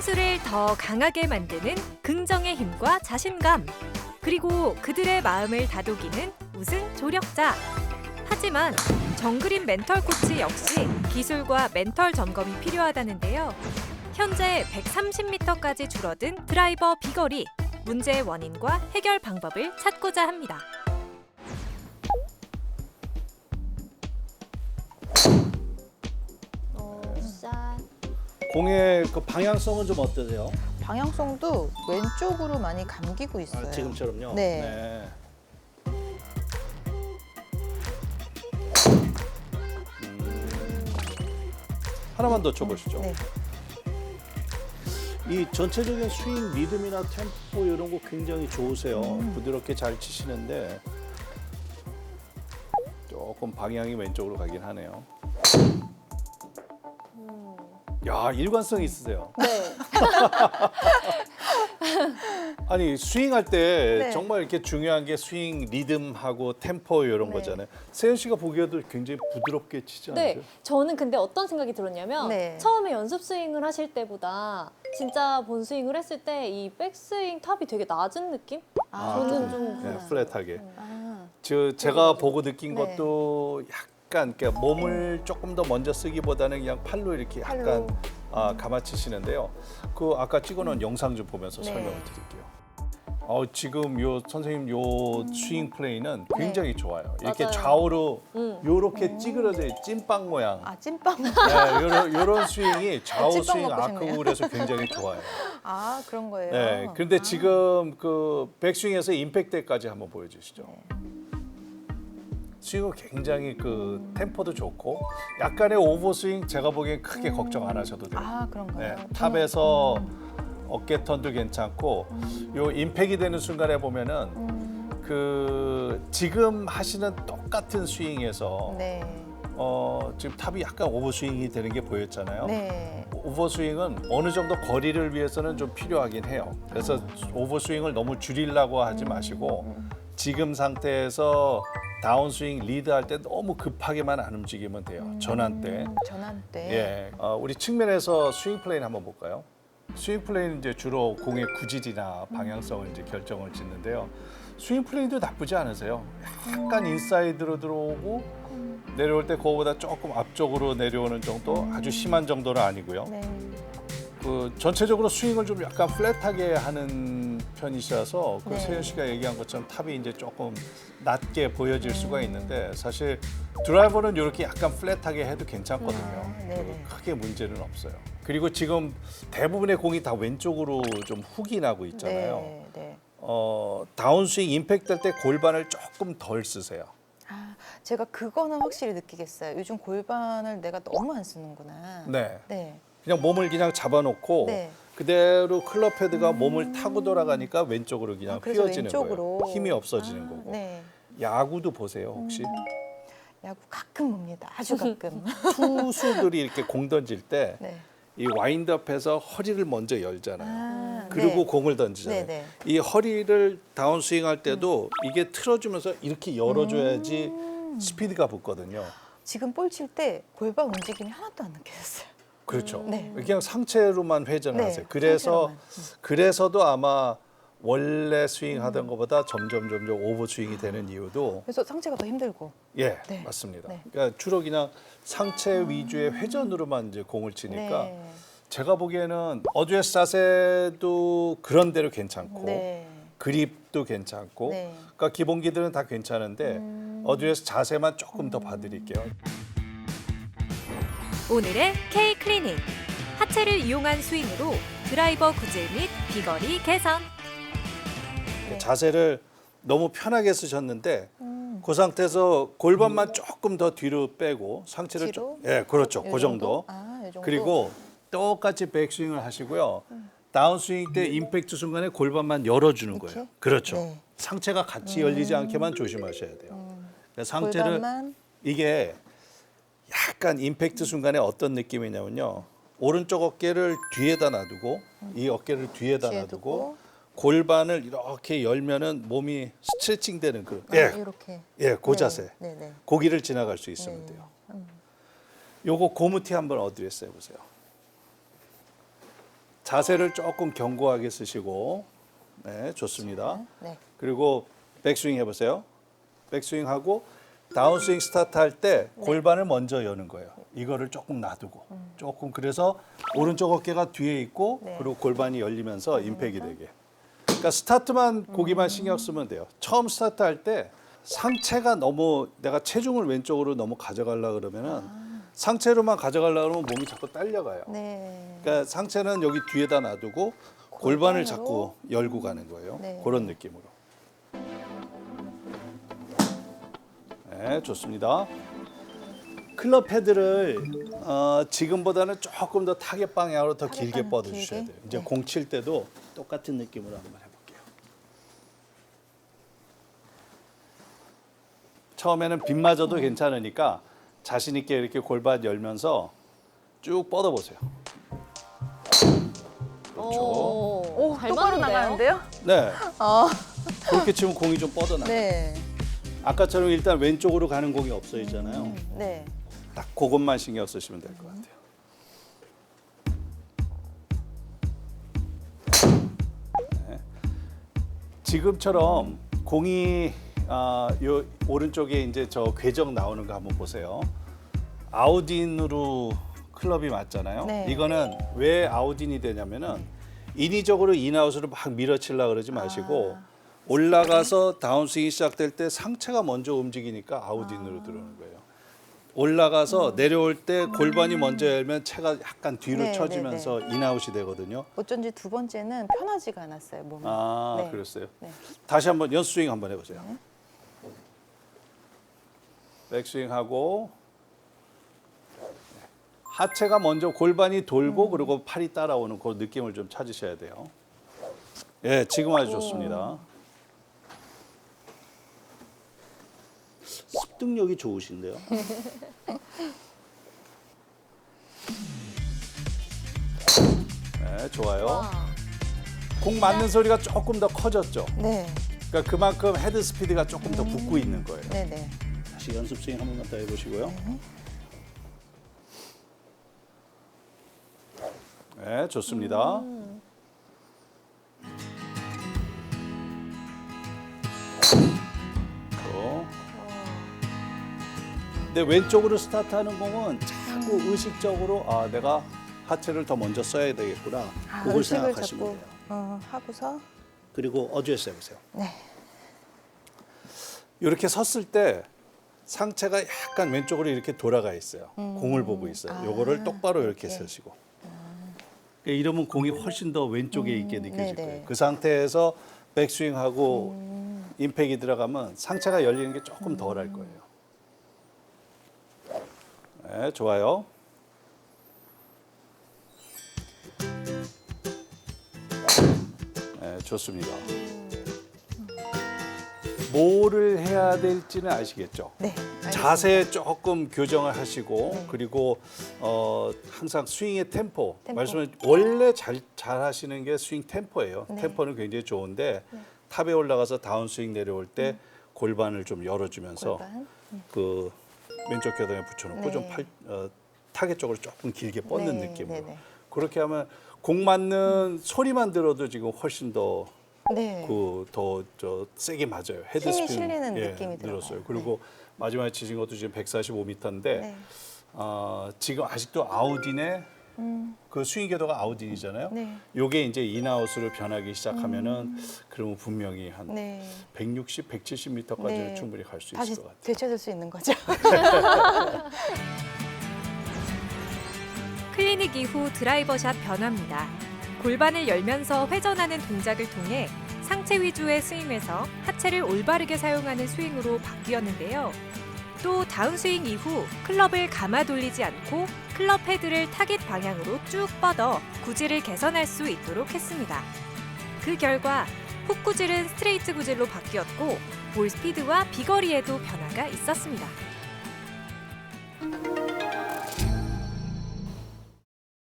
선수를 더 강하게 만드는 긍정의 힘과 자신감, 그리고 그들의 마음을 다독이는 우승 조력자. 하지만 정그린 멘털 코치 역시 기술과 멘털 점검이 필요하다는데요. 현재 130m까지 줄어든 드라이버 비거리, 문제의 원인과 해결 방법을 찾고자 합니다. 공의 그 방향성은 좀 어떠세요? 방향성도 왼쪽으로 많이 감기고 있어요. 아, 지금처럼요. 네. 음. 하나만 더 쳐보시죠. 네. 이 전체적인 스윙 리듬이나 템포 이런 거 굉장히 좋으세요. 음. 부드럽게 잘 치시는데 조금 방향이 왼쪽으로 가긴 하네요. 야 일관성 있으세요. 네. 아니 스윙할 때 네. 정말 이렇게 중요한 게 스윙 리듬하고 템포 이런 네. 거잖아요. 세현 씨가 보기에도 굉장히 부드럽게 치지 않으세요? 네, 저는 근데 어떤 생각이 들었냐면 네. 처음에 연습 스윙을 하실 때보다 진짜 본 스윙을 했을 때 이 백스윙 탑이 되게 낮은 느낌? 아, 저는 좀 네, 플랫하게. 아, 저 제가 보고 느낀 네. 것도 약간 그러니까 몸을 조금 더 먼저 쓰기보다는 그냥 팔로 이렇게 팔로. 약간 아, 감아치시는데요. 그 아까 찍어놓은 영상 좀 보면서 네. 설명을 드릴게요. 어, 지금 요 선생님 요 스윙 플레이는 굉장히 좋아요. 이렇게 맞아요. 좌우로 음. 요렇게 찌그러져 찐빵 모양. 아 찐빵. 네, 요런, 요런 스윙이 좌우 찐빵 스윙 먹고 싶네요. 아크홀에서 굉장히 좋아요. 아 그런 거예요. 네, 근데 아. 지금 그 백스윙에서 임팩트까지 한번 보여주시죠. 스윙은 굉장히 그 템포도 좋고 약간의 오버스윙 제가 보기엔 크게 걱정 안 하셔도 돼요. 아 그런가요? 네, 탑에서 어깨 턴도 괜찮고 요 임팩이 되는 순간에 보면은 음, 그 지금 하시는 똑같은 스윙에서 네. 어 지금 탑이 약간 오버스윙이 되는 게 보였잖아요. 네. 오버스윙은 어느 정도 거리를 위해서는 좀 필요하긴 해요. 그래서 오버스윙을 너무 줄이려고 하지 마시고 지금 상태에서 다운스윙 리드할 때 너무 급하게만 안 움직이면 돼요. 전환 때. 음, 전환 때. 예. 어, 우리 측면에서 스윙 플레이는 한번 볼까요? 스윙 플레이는 이제 주로 공의 구질이나 방향성을 이제 결정을 짓는데요. 스윙 플레이도 나쁘지 않으세요. 약간 인사이드로 들어오고 내려올 때 그거보다 조금 앞쪽으로 내려오는 정도, 아주 심한 정도는 아니고요. 네. 그 전체적으로 스윙을 좀 약간 플랫하게 하는 편이셔서 그 네. 세현 씨가 얘기한 것처럼 탑이 이제 조금 낮게 보여질 수가 있는데 사실 드라이버는 이렇게 약간 플랫하게 해도 괜찮거든요. 아, 네네. 크게 문제는 없어요. 그리고 지금 대부분의 공이 다 왼쪽으로 좀 훅이 나고 있잖아요. 네. 네. 어, 다운스윙 임팩트 할 때 골반을 조금 덜 쓰세요. 아 제가 그거는 확실히 느끼겠어요. 요즘 골반을 내가 너무 안 쓰는구나. 네. 네. 그냥 몸을 그냥 잡아놓고 네. 그대로 클럽 헤드가 몸을 타고 돌아가니까 왼쪽으로 그냥 아, 그래서 휘어지는 왼쪽으로. 거예요. 힘이 없어지는 아, 거고. 네. 야구도 보세요 혹시 야구 가끔 봅니다. 아주 가끔. 투수들이 이렇게 공 던질 때 이 네. 와인드업해서 허리를 먼저 열잖아요. 아, 그리고 네. 공을 던지잖아요. 네, 네. 이 허리를 다운스윙 할 때도 이게 틀어주면서 이렇게 열어줘야지 음. 스피드가 붙거든요. 지금 볼 칠 때 골반 움직임이 하나도 안 느껴졌어요. 그렇죠. 네. 그냥 상체로만 회전을 네, 하세요. 그래서 상체로만. 그래서도 아마 원래 스윙하던 것보다 점점 점점 오버 스윙이 되는 이유도 그래서 상체가 더 힘들고. 예 네. 맞습니다. 네. 그러니까 주로 그냥 상체 위주의 회전으로만 이제 공을 치니까 네. 제가 보기에는 어드레스 자세도 그런 대로 괜찮고 네. 그립도 괜찮고 네. 그러니까 기본기들은 다 괜찮은데 음. 어드레스 자세만 조금 더 봐드릴게요. 오늘의 K 클리닉 하체를 이용한 스윙으로 드라이버 구질 및 비거리 개선. 네. 자세를 너무 편하게 쓰셨는데 음. 그 상태에서 골반만 조금 더 뒤로 빼고 상체를 뒤로? 좀, 예, 그렇죠. 요그 정도. 아, 요 정도. 그리고 똑같이 백스윙을 하시고요. 다운스윙 때 임팩트 순간에 골반만 열어주는 이렇게? 거예요. 그렇죠. 네. 상체가 같이 열리지 않게만 조심하셔야 돼요. 상체를 골반만 이게 약간 임팩트 순간에 어떤 느낌이냐면요. 오른쪽 어깨를 뒤에다 놔두고 이 어깨를 뒤에다 뒤에 놔두고 두고 골반을 이렇게 열면은 몸이 스트레칭 되는 그 아, 예, 이렇게. 예, 그 네, 자세. 네, 네. 고기를 지나갈 수 있으면 네. 돼요. 음. 요거 고무티 한번 어드레스 해보세요. 자세를 조금 견고하게 쓰시고 네, 좋습니다. 네. 그리고 백스윙 해보세요. 백스윙 하고 다운스윙 스타트 할때 네. 골반을 먼저 여는 거예요. 이거를 조금 놔두고 조금 그래서 오른쪽 어깨가 뒤에 있고 음. 네. 그리고 골반이 열리면서 임팩이 되게. 그러니까 스타트만 고기만 신경 쓰면 돼요. 처음 스타트 할 때 상체가 너무 내가 체중을 왼쪽으로 너무 가져가려 그러면은 상체로만 가져가려 그러면 몸이 자꾸 딸려가요. 네. 그러니까 상체는 여기 뒤에다 놔두고 골반을 골반으로? 자꾸 열고 가는 거예요. 네. 그런 느낌으로. 네, 좋습니다. 클럽 헤드를 어, 지금보다는 조금 더 타겟 방향으로 더 길게 뻗어? 주셔야 돼요. 이제 네. 공칠 때도 똑같은 느낌으로 한번 해볼게요. 처음에는 빗 맞아도 괜찮으니까 자신 있게 이렇게 골반 열면서 쭉 뻗어 보세요. 그렇죠. 오, 똑바로? 나가는데요? 네. 어. 그렇게 치면 공이 좀 뻗어나. 요 네. 아까처럼 일단 왼쪽으로 가는 공이 없어지잖아요. 음, 네. 딱 그것만 신경 쓰시면 될 것 같아요. 네. 지금처럼 공이 아, 요 오른쪽에 이제 저 궤적 나오는 거 한번 보세요. 아웃인으로 클럽이 맞잖아요. 네. 이거는 왜 아웃인이 되냐면은 인위적으로 인아웃으로 막 밀어치려 그러지 마시고 아. 올라가서 다운스윙이 시작될 때 상체가 먼저 움직이니까 아웃인으로 들어오는 거예요. 올라가서 내려올 때 골반이 먼저 열면 체가 약간 뒤로 네, 처지면서 인아웃이 되거든요. 어쩐지 두 번째는 편하지가 않았어요, 몸이. 아, 네. 그랬어요. 네. 다시 한번 연수 스윙 한번 해보세요. 백스윙 하고 네. 하체가 먼저 골반이 돌고 음. 그리고 팔이 따라오는 그 느낌을 좀 찾으셔야 돼요. 예, 지금 아주 좋습니다. 습득력이 좋으신데요. 네, 좋아요. 와. 공 맞는 소리가 조금 더 커졌죠. 네. 그러니까 그만큼 헤드 스피드가 조금 더 붙고 있는 거예요. 네, 네. 다시 연습 스윙 한 번만 더 해보시고요. 네, 좋습니다. 근데 왼쪽으로 스타트하는 공은 자꾸 의식적으로 아 내가 하체를 더 먼저 써야 되겠구나. 아, 그걸 생각하시면 자꾸 돼요. 어, 하고서 그리고 어드레스 해보세요. 네. 이렇게 섰을 때 상체가 약간 왼쪽으로 이렇게 돌아가 있어요. 공을 보고 있어요. 아, 요거를 똑바로 이렇게 이렇게. 서시고. 그러니까 이러면 공이 훨씬 더 왼쪽에 있게 느껴질 네네. 거예요. 그 상태에서 백스윙하고 임팩이 들어가면 상체가 열리는 게 조금 덜 할 거예요. 네, 좋아요. 네, 좋습니다. 뭐를 해야 될지는 아시겠죠? 네. 알겠습니다. 자세 조금 교정을 하시고 네. 그리고 어, 항상 스윙의 템포, 템포. 말씀을 원래 잘, 잘 하시는 게 스윙 템포예요. 네. 템포는 굉장히 좋은데 탑에 올라가서 다운 스윙 내려올 때 골반을 좀 열어주면서 골반. 그 왼쪽 겨드랑이 붙여놓고 네. 좀 팔, 어, 타겟 쪽으로 조금 길게 뻗는 네, 느낌으로 네, 네. 그렇게 하면 공 맞는 소리만 들어도 지금 훨씬 더 네. 그더저 세게 맞아요. 헤드 힘이 스피드 실리는 예, 느낌이 들어가요. 늘었어요. 그리고 마지막에 치신 것도 지금 145m인데 네. 어, 지금 아직도 음. 그 스윙 궤도가 아웃인이잖아요. 네. 요게 이제 인아웃으로 변하기 시작하면은 그러면 분명히 한 음. 네. 160, 170m까지는 네. 충분히 갈 수 다시 있을 것 같아요. 되찾을 수 있는 거죠. 클리닉 이후 드라이버샷 변화입니다. 골반을 열면서 회전하는 동작을 통해 상체 위주의 스윙에서 하체를 올바르게 사용하는 스윙으로 바뀌었는데요. 또 다운스윙 이후 클럽을 감아 돌리지 않고 클럽 헤드를 타깃 방향으로 쭉 뻗어 구질을 개선할 수 있도록 했습니다. 그 결과 훅 구질은 스트레이트 구질로 바뀌었고 볼 스피드와 비거리에도 변화가 있었습니다.